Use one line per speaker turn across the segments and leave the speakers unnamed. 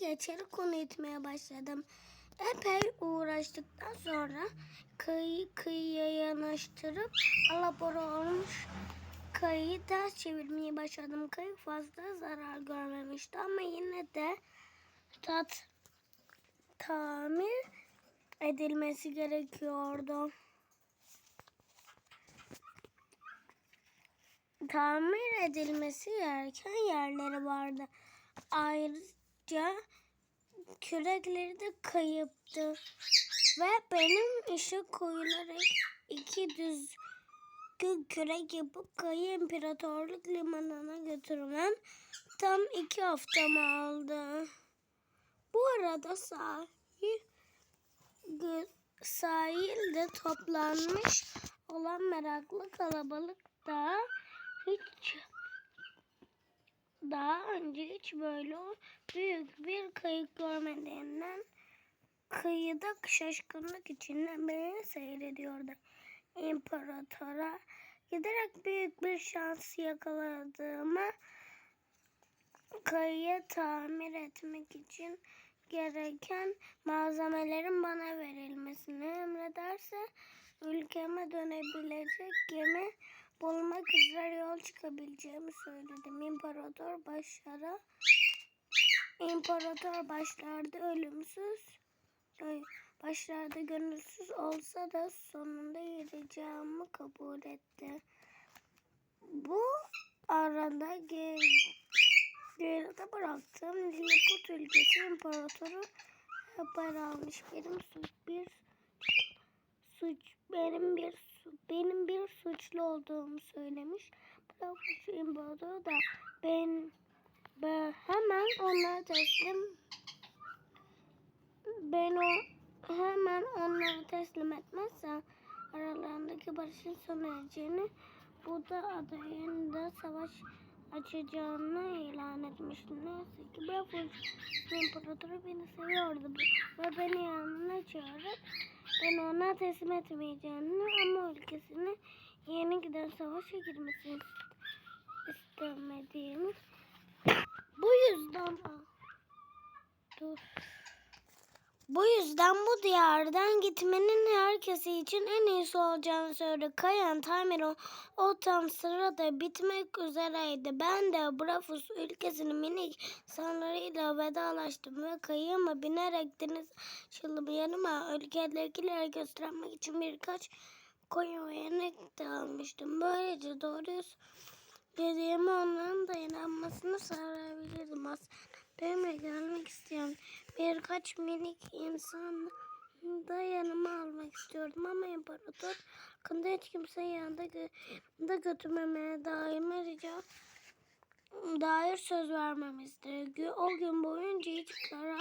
geçeri konu etmeye başladım. Epey uğraştıktan sonra kıyı kıyıya yanaştırıp alabora olmuş kayıyı ters çevirmeye başladım. Kayı fazla zarar görmemişti ama yine de tat tamir edilmesi gerekiyordu. Tamir edilmesi gereken yerleri vardı. Ayrıca kürekleri de kayıptı. Ve benim işe koyularak iki düz kürek yapıp kayı imparatorluk limanına götürmem tam iki haftamı aldı. Bu arada sahil sahilde toplanmış olan meraklı kalabalık da hiç daha önce hiç böyle büyük bir kayık görmediğinden kıyıda şaşkınlık içinde beni seyrediyordu. İmparatora giderek büyük bir şans yakaladığımı kayıyı tamir etmek için gereken malzemelerin bana verilmesini emrederse ülkeme dönebilecek gemi bulmak üzere yol çıkabileceğimi söyledim. İmparator başlara İmparator başlarda ölümsüz başlarda gönülsüz olsa da sonunda yürüyeceğimi kabul etti. Bu arada ger- geride bıraktığım Lilliput ülkesi imparatoru haber almış. Benim suç bir suç benim bir benim bir suçlu olduğumu söylemiş. Bırakmış imparatoru da ben, ben hemen ona teslim ben o hemen onları teslim etmezsem aralarındaki barışın sona bu da adayında savaş açacağını ilan etmişti. Neyse ki Bafus İmparatoru beni seviyordu ve beni yanına çağırıp ben ona teslim etmeyeceğini ama ülkesini yeni giden savaşa girmesini istemediğini bu yüzden dur. Bu yüzden bu diyardan gitmenin herkesi için en iyisi olacağını söyledi. Kayan tamir o, tam sırada bitmek üzereydi. Ben de Brafus ülkesinin minik sanlarıyla vedalaştım ve kayığıma binerek deniz aşılımı yanıma ülkedekilere göstermek için birkaç koyun ve yemek de almıştım. Böylece doğruyu dediğimi onların da inanmasını sağlayabilirdim aslında. Benimle gelmek isteyen birkaç minik insan da yanıma almak istiyordum ama imparator hakkında hiç kimseyi yanında gö da götürmemeye daima rica dair söz vermemişti. Gö- O gün boyunca hiç kara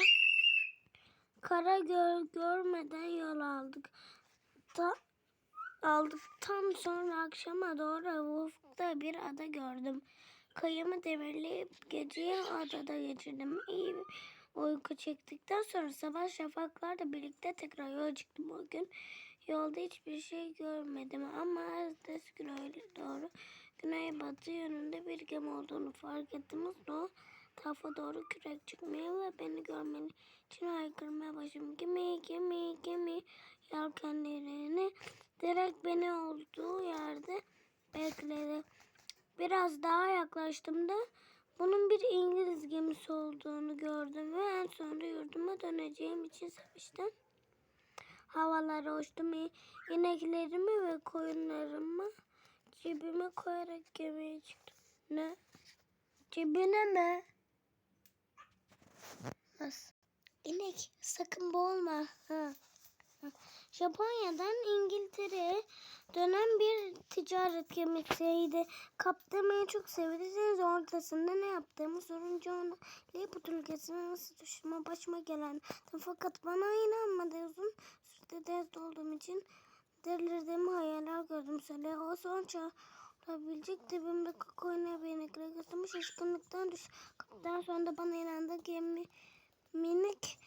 kara gör görmeden yol aldık. Da aldıktan sonra akşama doğru ufukta bir ada gördüm. Kayımı demirleyip geceyi adada geçirdim. İyi uyku çektikten sonra sabah şafaklarla birlikte tekrar yola çıktım. O gün yolda hiçbir şey görmedim ama ertesi gün öyle doğru güneybatı yönünde bir gemi olduğunu fark ettim. O tarafa doğru kürek çıkmaya ve beni görmeni için haykırmaya başladım. Gemi, gemi, gemi yelkenlerini direkt beni olduğu yerde. Biraz daha yaklaştığımda bunun bir İngiliz gemisi olduğunu gördüm ve en sonunda yurduma döneceğim için sevinçten havalara uçtum. İneklerimi ve koyunlarımı cebime koyarak gemiye çıktım. Ne? Cebine mi? Nasıl? İnek sakın boğulma. Ha. Japonya'dan İngiltere'ye dönen bir ticaret gemisiydi. Kaptanı çok sevdiyseniz ortasında ne yaptığımı sorunca ona Lilliput ülkesine nasıl düşme başıma gelen. Fakat bana inanmadı uzun sürede dezde olduğum için delirdiğimi hayaller gördüm. Söyle o son çağırabilecek dibimde koyuna benekle gözümü şaşkınlıktan düş. Kaptan sonra bana inandı gemi minik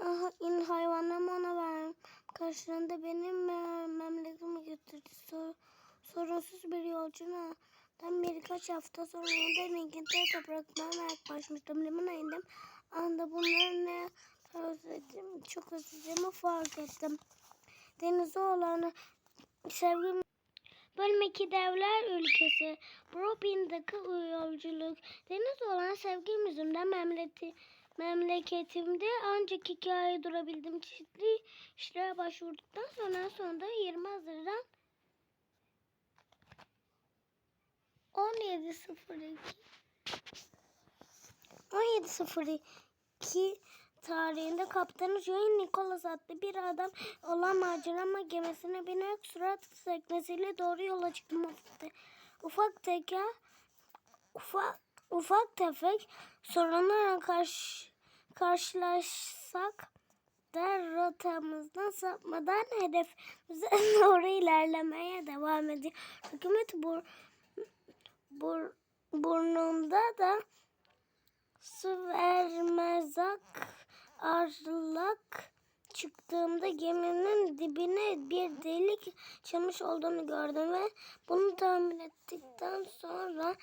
aha, in hayvanlarımı ona verdim. Karşılığında benim me- memleketime götürdü. Sor, sorunsuz bir yolcuna. Ben birkaç hafta sonra yeniden İngiltere topraklarına yaklaşmıştım. Limana indim. Anda bunun çok özlediğimi fark ettim. Denize olan sevgim Bölüm 2 Devler Ülkesi Robin'deki yolculuk Deniz olan sevgim yüzünden memleketi, memleketimde ancak iki ay durabildim. Çeşitli işlere başvurduktan sonra sonunda 20 Haziran 17.02 17.02 tarihinde kaptanı Joey Nicholas adlı bir adam olan macera gemisine binerek surat teknesiyle doğru yola çıktım. Ufak, teke ufak ufak tefek sorunlarla karşı, karşılaşsak da rotamızdan sapmadan hedefimize doğru ilerlemeye devam ediyor. Hükümet bur, bur, burnunda da su vermezak arlak çıktığımda geminin dibine bir delik açılmış olduğunu gördüm ve bunu tahmin ettikten sonra